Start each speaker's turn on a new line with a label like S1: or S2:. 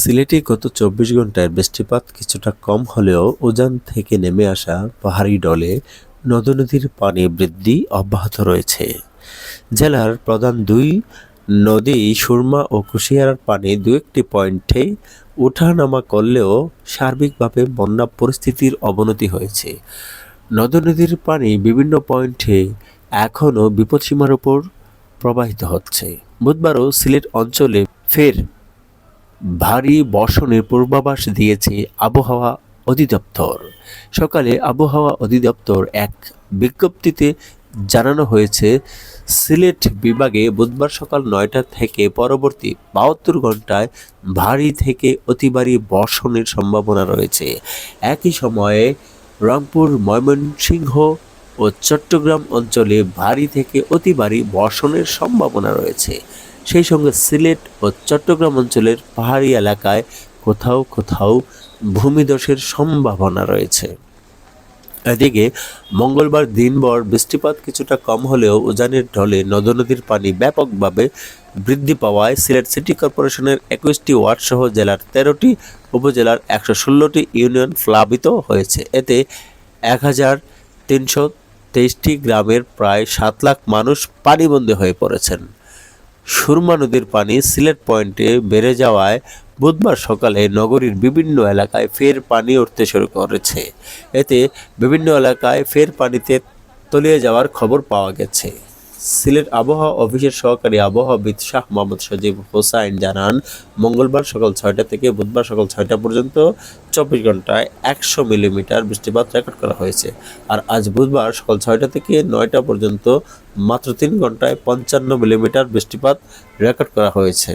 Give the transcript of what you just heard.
S1: সিলেটে গত চব্বিশ ঘন্টায় বৃষ্টিপাত কিছুটা কম হলেও উজান থেকে নেমে আসা পাহাড়ি ডলে নদ নদীর পানি বৃদ্ধি অব্যাহত রয়েছে। জেলার প্রধান দুই নদী সুরমা ও কুশিয়ারার পানি দু একটি পয়েন্টে ওঠানামা করলেও সার্বিকভাবে বন্যা পরিস্থিতির অবনতি হয়েছে। নদ নদীর পানি বিভিন্ন পয়েন্টে এখনও বিপদসীমার উপর প্রবাহিত হচ্ছে। বুধবারও সিলেট অঞ্চলে ফের ভারী বর্ষণের পূর্বাভাস দিয়েছে আবহাওয়া অধিদপ্তর। সকালে আবহাওয়া অধিদপ্তর এক বিজ্ঞপ্তিতে জানানো হয়েছে, সিলেট বিভাগে বুধবার সকাল নয়টা থেকে পরবর্তী বাহাত্তর ঘন্টায় ভারী থেকে অতি ভারী বর্ষণের সম্ভাবনা রয়েছে। একই সময়ে রংপুর, ময়মনসিংহ ও চট্টগ্রাম অঞ্চলে ভারী থেকে অতি ভারী বর্ষণের সম্ভাবনা রয়েছে। সেই সঙ্গে সিলেট ও চট্টগ্রাম অঞ্চলের পাহাড়ি এলাকায় কোথাও কোথাও ভূমিধসের সম্ভাবনা রয়েছে। এদিকে মঙ্গলবার দিনভর বৃষ্টিপাত কিছুটা কম হলেও উজানের ঢলে নদ নদীর পানি ব্যাপকভাবে বৃদ্ধি পাওয়ায় সিলেট সিটি কর্পোরেশনের একুশটি ওয়ার্ড সহ জেলার তেরোটি, উপজেলার একশো ষোলোটি ইউনিয়ন প্লাবিত হয়েছে। এতে এক হাজার তিনশো তেইশটি গ্রামের প্রায় সাত লাখ মানুষ পানিবন্দী হয়ে পড়েছেন। সুরমা নদীর পানি সিলেট পয়েন্টে বেড়ে যাওয়ায় বুধবার সকালে নগরীর বিভিন্ন এলাকায় ফের পানি উঠতে শুরু করেছে। এতে বিভিন্ন এলাকায় ফের পানিতে তলিয়ে যাওয়ার খবর পাওয়া গেছে। সিলেট আবহাওয়া অফিসের সহকারী আবহাওয়াবিদ শাহ মোহাম্মদ সজীব হোসাইন জানান, মঙ্গলবার সকাল ছয়টা থেকে বুধবার সকাল ছয়টা পর্যন্ত চব্বিশ ঘন্টায় একশো মিলিমিটার বৃষ্টিপাত রেকর্ড করা হয়েছে। আর আজ বুধবার সকাল ছয়টা থেকে নয়টা পর্যন্ত মাত্র তিন ঘন্টায় পঞ্চান্ন মিলিমিটার বৃষ্টিপাত রেকর্ড করা হয়েছে।